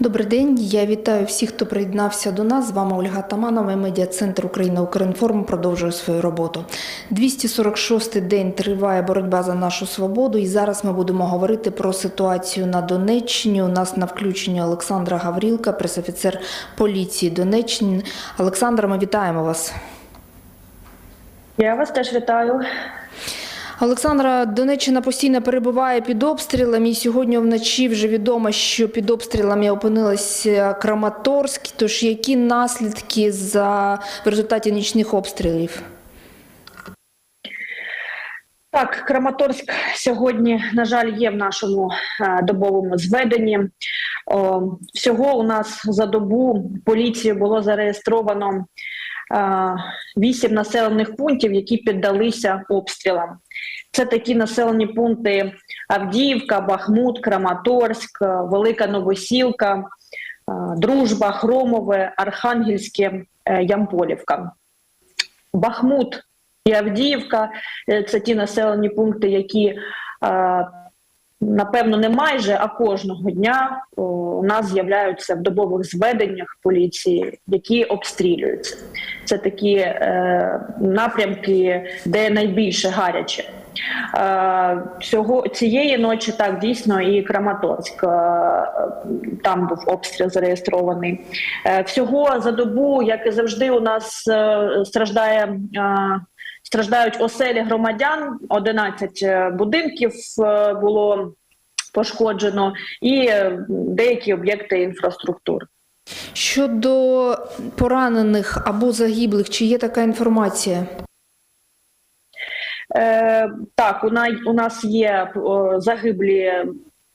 Добрий день. Я вітаю всіх, хто приєднався до нас. З вами Ольга Таманова. Медіа-центр Україна Укрінформ продовжує свою роботу. 246-й день триває боротьба за нашу свободу. І зараз ми будемо говорити про ситуацію на Донеччині. У нас на включенні Олександра Гаврілка, пресофіцер поліції Донеччини. Олександра, ми вітаємо вас. Я вас теж вітаю. Олександра, Донеччина постійно перебуває під обстрілами. І сьогодні вночі вже відомо, що під обстрілами опинилася Краматорськ. Тож які наслідки за в результаті нічних обстрілів? Так, Краматорськ сьогодні, на жаль, є в нашому е, добовому зведенні. Всього у нас за добу поліцією було зареєстровано е, вісім населених пунктів, які піддалися обстрілам. Це такі населені пункти Авдіївка, Бахмут, Краматорськ, е, Велика Новосілка, е, Дружба, Хромове, Архангельське, е, Ямполівка. Бахмут і Авдіївка це ті населені пункти, які напевно не майже, а кожного дня у нас з'являються в добових зведеннях поліції, які обстрілюються. Це такі е, напрямки, де найбільше гаряче. Е, Цього цієї ночі так дійсно і Краматорськ. е, Там був обстріл зареєстрований. Е, Всього за добу, як і завжди, у нас е, страждає. е, Страждають оселі громадян, 11 е, будинків е, було пошкоджено, і деякі об'єкти інфраструктури. Щодо поранених або загиблих, чи є така інформація? Е, так, у, на, у нас є о, загиблі.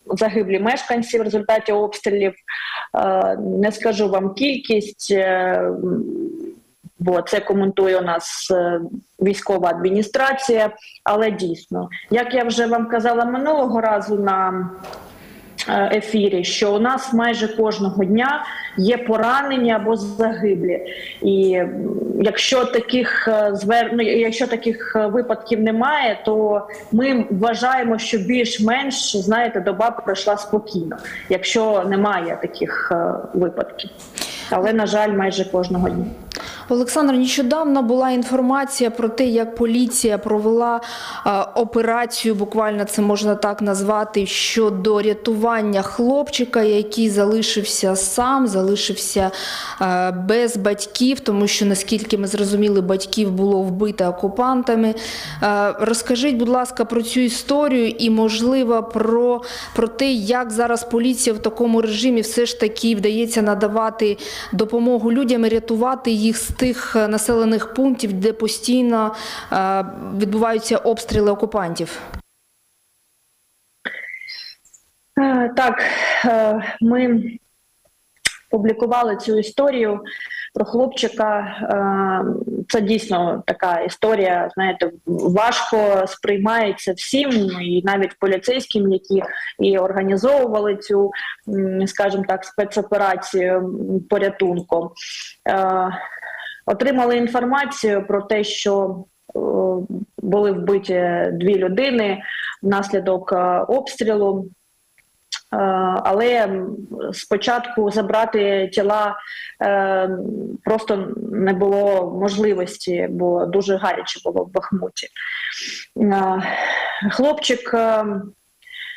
Загиблі мешканці в результаті обстрілів. Е, не скажу вам кількість, е, бо це коментує у нас е, військова адміністрація. Але дійсно, як я вже вам казала минулого разу на е, ефірі, що у нас майже кожного дня є поранені або загиблі. І якщо таких е, звер... ну, якщо таких випадків немає, то ми вважаємо, що більш-менш знаєте, доба пройшла спокійно, якщо немає таких випадків. Але на жаль, майже кожного дня. Олександр, нещодавно була інформація про те, як поліція провела е, операцію, буквально це можна так назвати, щодо рятування хлопчика, який залишився сам, залишився е, без батьків, тому що наскільки ми зрозуміли, батьків було вбито окупантами. Е, розкажіть, будь ласка, про цю історію і, можливо, про, про те, як зараз поліція в такому режимі все ж таки вдається надавати допомогу людям і рятувати їх з тих е, населених пунктів, де постійно е, відбуваються обстріли окупантів. Е, Так, ми публікували цю історію про хлопчика. Це дійсно така історія, знаєте, важко сприймається всім, і навіть поліцейським, які і організовували цю, скажімо так, спецоперацію порятунку. Отримали інформацію про те, що е, були вбиті дві людини внаслідок е, обстрілу. Е, Але спочатку забрати тіла просто не було можливості, бо дуже гаряче було в Бахмуті. Хлопчик,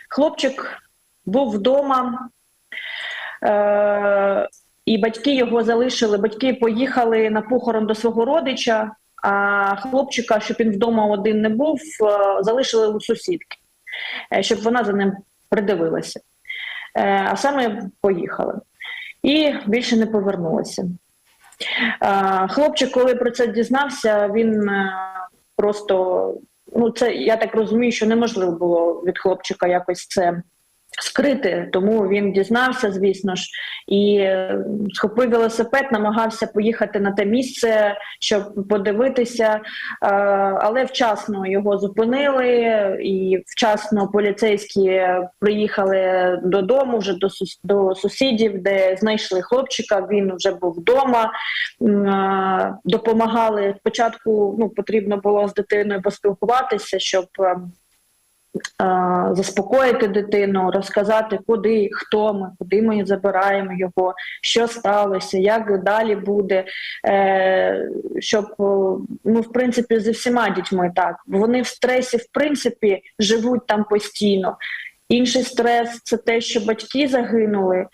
хлопчик був вдома. І батьки його залишили. Батьки поїхали на похорон до свого родича, а хлопчика, щоб він вдома один не був, е, залишили у сусідки, е, щоб вона за ним придивилася. Е, А саме поїхали. І більше не повернулися. Хлопчик, коли про це дізнався, він просто ну це я так розумію, що неможливо було від хлопчика якось це скрити, тому він дізнався, звісно ж, і е, схопив велосипед, намагався поїхати на те місце, щоб подивитися, е, але вчасно його зупинили, і вчасно поліцейські приїхали додому, вже до до сусідів, де знайшли хлопчика. Він вже був вдома. Е, Допомагали спочатку. Ну потрібно було з дитиною поспілкуватися, щоб. Е, заспокоїти дитину, розказати, куди, хто ми, куди ми забираємо його, що сталося, як далі буде, е, щоб е, ну, в принципі, зі всіма дітьми так. Вони в стресі, в принципі, живуть там постійно. Інший стрес це те, що батьки загинули.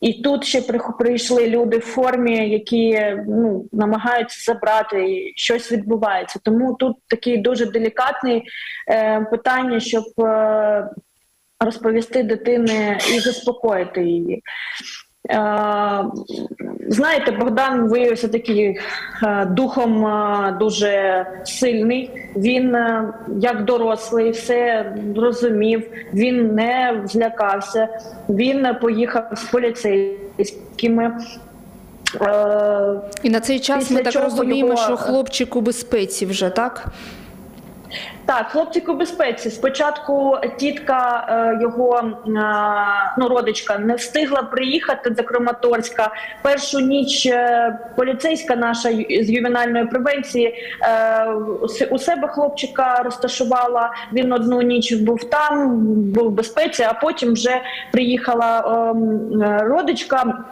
І тут ще прийшли люди в формі, які ну, намагаються забрати, і щось відбувається. Тому тут такі дуже делікатний е, питання, щоб е, розповісти дитині і заспокоїти її. Е, знаєте, Богдан виявився такий е, духом е, дуже сильний. Він е, як дорослий, все розумів, він не злякався, він поїхав з поліцейськими. І на цей час Після ми так розуміємо, його- що хлопчик у безпеці вже так. Так, хлопчик у безпеці. Спочатку тітка е, його е, ну, родичка не встигла приїхати до Краматорська. Першу ніч е, поліцейська наша з ювенальної превенції у себе хлопчика розташувала. Він одну ніч був там, був в безпеці, а потім вже приїхала родичка.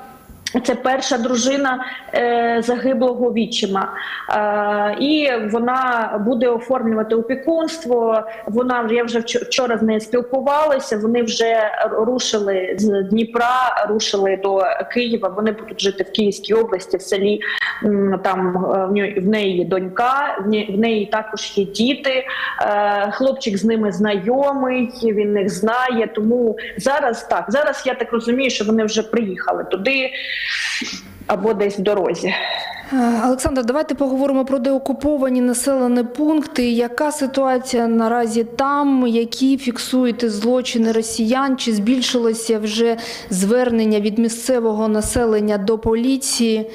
Це перша дружина е, загиблого відчима, е, і вона буде оформлювати опікунство. Вона я вже вчо- вчора з нею спілкувалася. Вони вже рушили з Дніпра, рушили до Києва. Вони будуть жити в Київській області, в селі. Там е, в нє- в неї донька, в неї також є діти. Хлопчик з ними знайомий, він їх знає. Тому зараз так. Зараз я так розумію, що вони вже приїхали туди або десь в дорозі. Е, Олександр, давайте поговоримо про деокуповані населені пункти. Яка ситуація наразі там? Які фіксуєте злочини росіян? Чи збільшилося вже звернення від місцевого населення до поліції?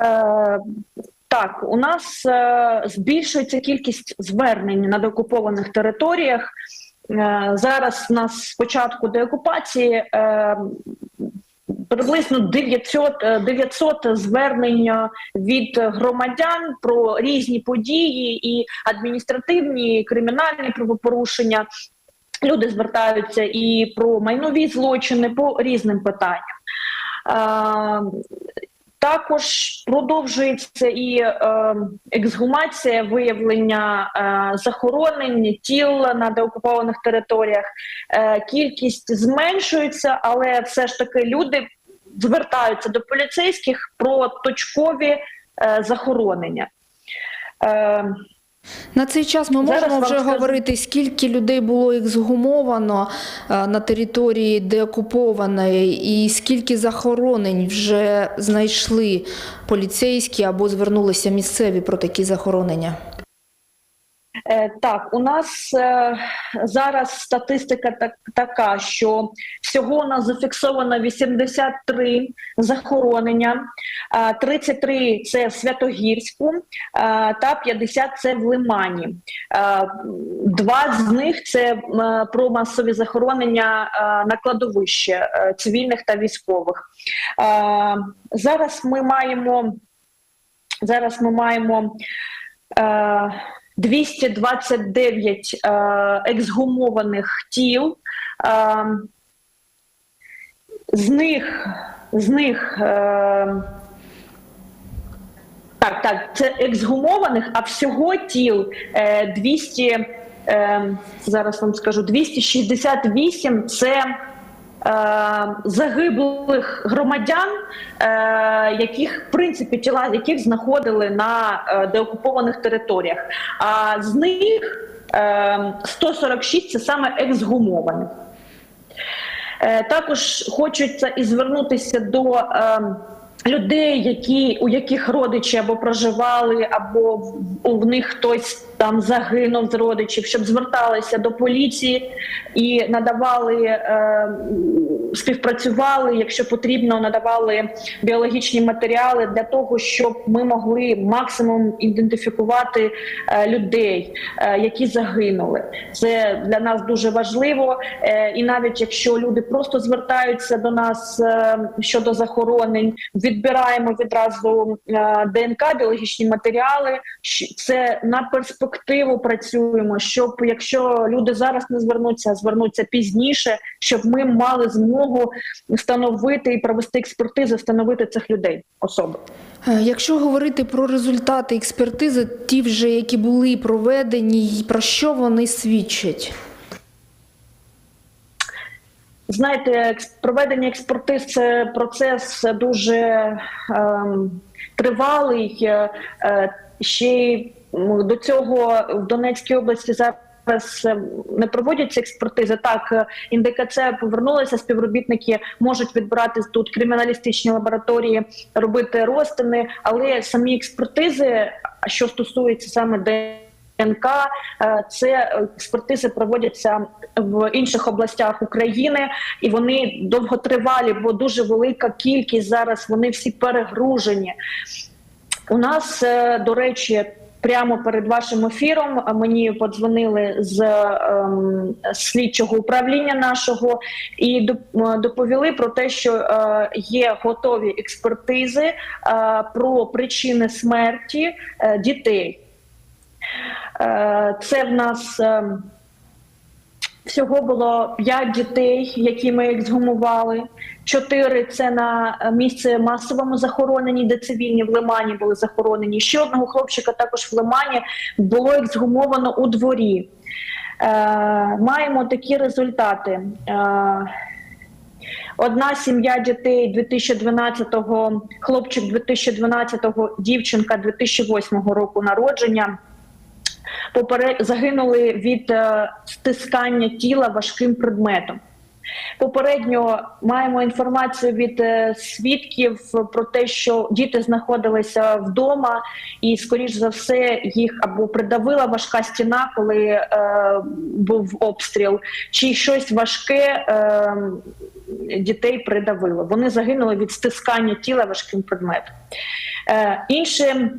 Е, так, у нас е, збільшується кількість звернень на деокупованих територіях. Е, зараз у нас з початку деокупації е, приблизно 900, е, 900 звернень від громадян про різні події і адміністративні, і кримінальні правопорушення. Люди звертаються і про майнові злочини по різним питанням. Також продовжується і е, ексгумація, виявлення е, захоронень тіл на деокупованих територіях. Е, кількість зменшується, але все ж таки люди звертаються до поліцейських про точкові е, захоронення. Е, На цей час ми можемо Зараз вже скажу. говорити, скільки людей було ексгумовано е, на території деокупованої, і скільки захоронень вже знайшли поліцейські або звернулися місцеві про такі захоронення. Е, Так, у нас е, зараз статистика так, така, що всього у нас зафіксовано 83 захоронення, е, 33 – це в Святогірську та 50 – це в Лимані. Два з них – це про масові захоронення на кладовище е, цивільних та військових. Зараз ми маємо зараз ми маємо 229 е, ексгумованих тіл. Е, з них, з них е, так, так, це ексгумованих, а всього тіл е, 200, е, зараз вам скажу, 268 це загиблих громадян, е, яких в принципі тіла яких знаходили на е, деокупованих територіях. А з них е, 146 це саме ексгумованих. Е, Також хочеться і звернутися до е, людей, які, у яких родичі або проживали, або в них хтось там загинув з родичів, щоб зверталися до поліції і надавали, е, співпрацювали, якщо потрібно, надавали біологічні матеріали для того, щоб ми могли максимум ідентифікувати е, людей, е, які загинули. Це для нас дуже важливо. І навіть якщо люди просто звертаються до нас щодо захоронень, відбираємо відразу ДНК, біологічні матеріали. Це на перспективу ефективно працюємо, щоб якщо люди зараз не звернуться, а звернуться пізніше, щоб ми мали змогу встановити і провести експертизи, встановити цих людей особи. Е, Якщо говорити про результати експертизи, ті вже, які були проведені, про що вони свідчать? Знаєте, проведення експертиз це процес дуже ем, тривалий. Е, е, ще й до цього в Донецькій області зараз е, не проводяться експертизи. Так, е, індикац повернулися, співробітники можуть відбирати тут криміналістичні лабораторії, робити розтини, але самі експертизи, що стосується саме ДНК, е, це експертизи проводяться в інших областях України, і вони довготривалі, бо дуже велика кількість зараз. Вони всі перегружені. У нас, е, до речі, прямо перед вашим ефіром е, мені подзвонили з ем, слідчого управління нашого і е, доповіли про те, що е, є готові експертизи е, про причини смерті е, дітей. Е, Це в нас. ем, Всього було 5 дітей, які ми ексгумували. Чотири це на е, місце масовому захороненні, де цивільні в Лимані були захоронені. Ще одного хлопчика також в Лимані було ексгумовано у дворі. Е, маємо такі результати. Е, Одна сім'я дітей 2012-го, хлопчик 2012-го, дівчинка 2008 року народження попере... загинули від е, стискання тіла важким предметом. Попередньо маємо інформацію від е, свідків про те, що діти знаходилися вдома, і, скоріш за все, їх або придавила важка стіна, коли е, був обстріл, чи щось важке е, дітей придавило. Вони загинули від стискання тіла важким предметом. Е, інше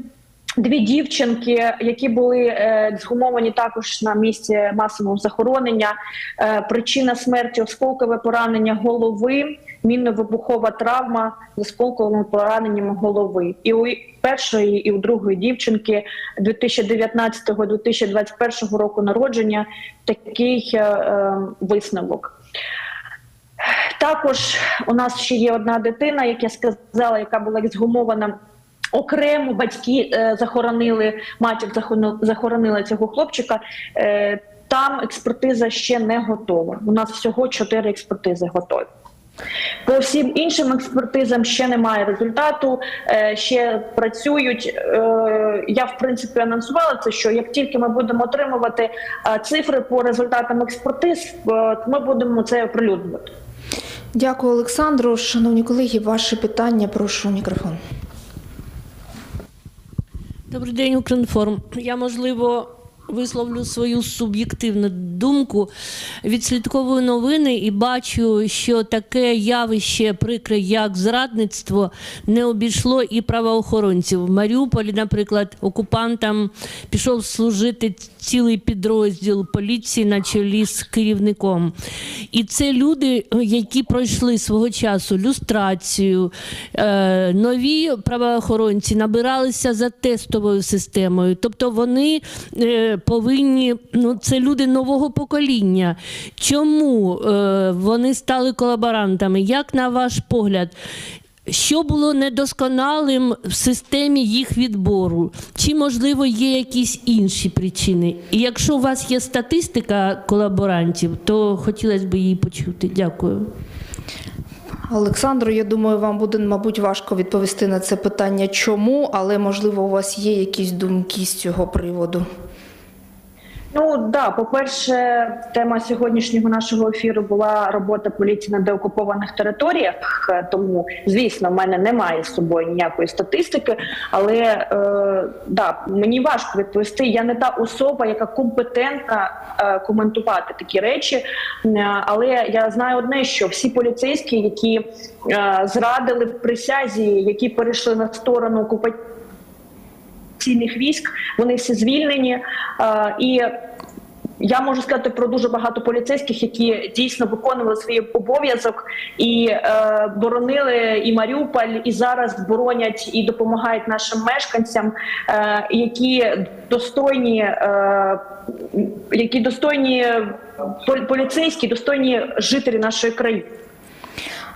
Дві дівчинки, які були е, згумовані також на місці масового захоронення. Е, причина смерті осколкове поранення голови, мінно-вибухова травма з осколковими пораненнями голови. І у першої, і у другої дівчинки 2019-2021 року народження такий е, е, висновок. Також у нас ще є одна дитина, як я сказала, яка була ексгумована. Окремо батьки е, захоронили, матір захоронила, цього хлопчика. Е, там експертиза ще не готова. У нас всього чотири експертизи готові. По всім іншим експертизам ще немає результату, е, ще працюють. Е, Я в принципі анонсувала це, що як тільки ми будемо отримувати е, цифри по результатам експертиз, ми будемо це оприлюднювати. Дякую, Олександру. Шановні колеги, ваші питання, прошу мікрофон. Добрий день, Укрінформ. Я можливо висловлю свою суб'єктивну думку. Відслідковую новини і бачу, що таке явище прикре, як зрадництво, не обійшло і правоохоронців. В Маріуполі, наприклад, окупантам пішов служити цілий підрозділ поліції на чолі з керівником. І це люди, які пройшли свого часу люстрацію, е, нові правоохоронці набиралися за тестовою системою. Тобто вони е, повинні, ну це люди нового покоління. Чому е, вони стали колаборантами? Як на ваш погляд? Що було недосконалим в системі їх відбору? Чи, можливо, є якісь інші причини? І якщо у вас є статистика колаборантів, то хотілося б її почути. Дякую. Олександру, я думаю, вам буде, мабуть, важко відповісти на це питання, чому, але можливо, у вас є якісь думки з цього приводу. Ну да, по-перше, тема сьогоднішнього нашого ефіру була робота поліції на деокупованих територіях. Е, Тому, звісно, в мене немає з собою ніякої статистики, але е, да, мені важко відповісти. Я не та особа, яка компетентна е, коментувати такі речі. Е, Але я знаю одне, що всі поліцейські, які е, зрадили присязі, які перейшли на сторону окупаційних військ, вони всі звільнені. Е, І я можу сказати про дуже багато поліцейських, які дійсно виконували свій обов'язок і е, боронили і Маріуполь, і зараз боронять і допомагають нашим мешканцям, е, які достойні, які достойні полі- поліцейські, достойні жителі нашої країни.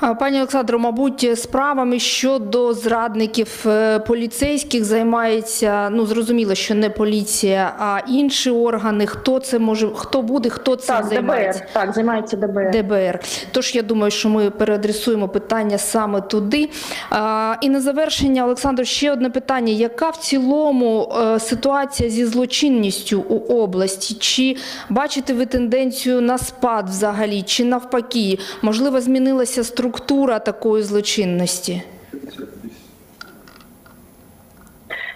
Пані Олександро, мабуть, справами щодо зрадників е, поліцейських займається, ну зрозуміло, що не поліція, а інші органи. Хто це може, хто буде, хто Так, займається? ДБР, так, займається ДБР. ДБР. Тож я думаю, що ми переадресуємо питання саме туди. А, і на завершення, Олександр, ще одне питання: яка в цілому е, ситуація зі злочинністю у області? Чи бачите ви тенденцію на спад взагалі, чи навпаки? Можливо, змінилася структура такої злочинності?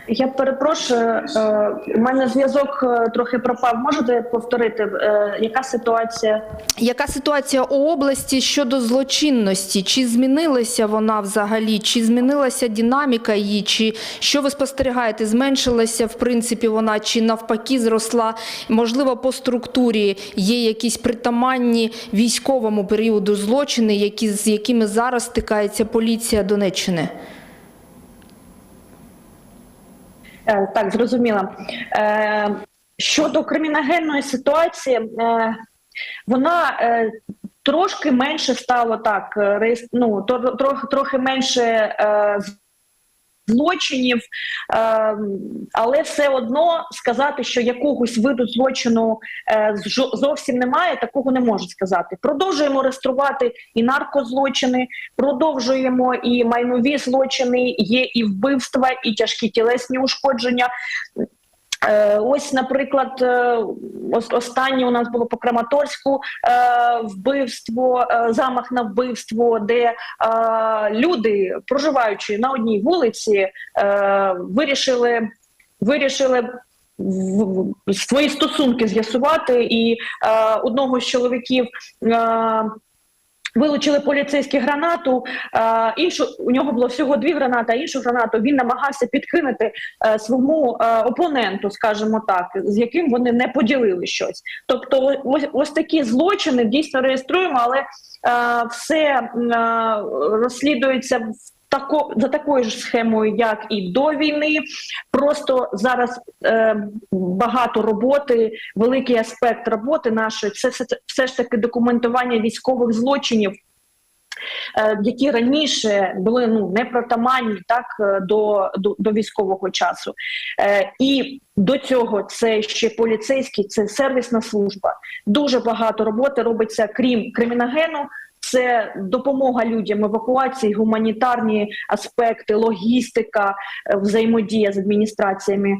Я перепрошую, е, у мене зв'язок е, трохи пропав. Можете повторити, е, яка ситуація? Яка ситуація у області щодо злочинності? Чи змінилася вона взагалі? Чи змінилася динаміка її? Чи що ви спостерігаєте? Зменшилася в принципі вона, чи навпаки зросла? Можливо, по структурі є якісь притаманні військовому періоду злочини, які з якими зараз стикається поліція Донеччини? Е, Так, зрозуміла. Е, Щодо криміногенної ситуації, е, вона е, трошки менше стало так, е, ну, трохи, менше е, злочинів, е, але все одно сказати, що якогось виду злочину е, зовсім немає, такого не можу сказати. Продовжуємо реєструвати і наркозлочини, продовжуємо і майнові злочини, є і вбивства, і тяжкі тілесні ушкодження. Е, Ось, наприклад, е, останнє у нас було по Краматорську е, вбивство, замах на вбивство, де люди, проживаючи на одній вулиці, вирішили, вирішили свої стосунки з'ясувати, і одного з чоловіків. Вилучили поліцейські гранату, е, іншу у нього було всього дві гранати, а іншу гранату він намагався підкинути е, своєму е, опоненту, скажімо так, з яким вони не поділили щось. Тобто, ось, ось такі злочини дійсно реєструємо, але е, все е, розслідується в тако, за такою ж схемою, як і до війни. Просто зараз е, багато роботи, великий аспект роботи нашої це все, все ж таки документування військових злочинів. е, Які раніше були ну непритаманні так е, до, до, до військового часу, е, і до цього це ще поліцейський, це сервісна служба. Дуже багато роботи робиться крім криміногену. Це допомога людям, евакуації, гуманітарні аспекти, логістика, е, взаємодія з адміністраціями.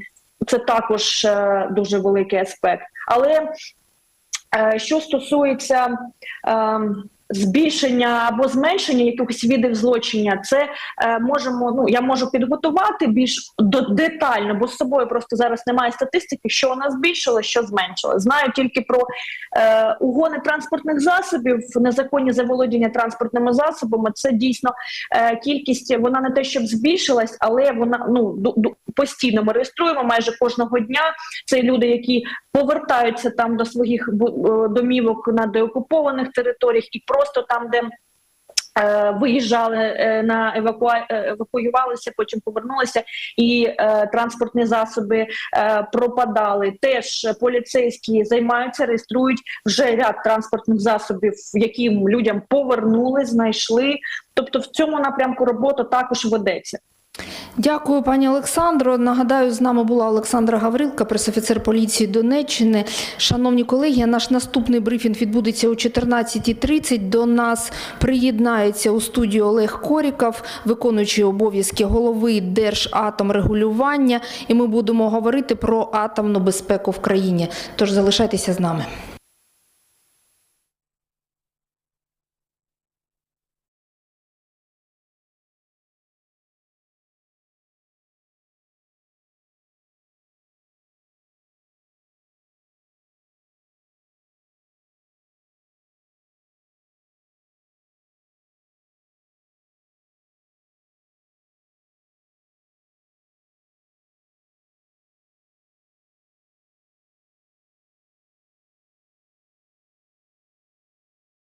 Це також е, дуже великий аспект. Але е, що стосується е, збільшення або зменшення якихось видів злочиння, це е, можемо. Ну я можу підготувати більш до детально, бо з собою просто зараз немає статистики, що у нас збільшило, що зменшило. Знаю тільки про е, угони транспортних засобів, незаконні заволодіння транспортними засобами. Це дійсно е, кількість. Вона не те, щоб збільшилась, але вона ну постійно ми реєструємо майже кожного дня. Це люди, які повертаються там до своїх е, домівок на деокупованих територіях, і просто там, де е, виїжджали е, на евакуа... е, евакуювалися, потім повернулися, і е, транспортні засоби е, пропадали. Теж поліцейські займаються, реєструють вже ряд транспортних засобів, яким людям повернули, знайшли. Тобто, в цьому напрямку робота також ведеться. Дякую, пані Олександро. Нагадаю, з нами була Олександра Гаврилка, пресофіцер поліції Донеччини. Шановні колеги, наш наступний брифінг відбудеться о 14.30. До нас приєднається у студію Олег Коріков, виконуючий обов'язки голови Держатомрегулювання. І ми будемо говорити про атомну безпеку в країні. Тож залишайтеся з нами.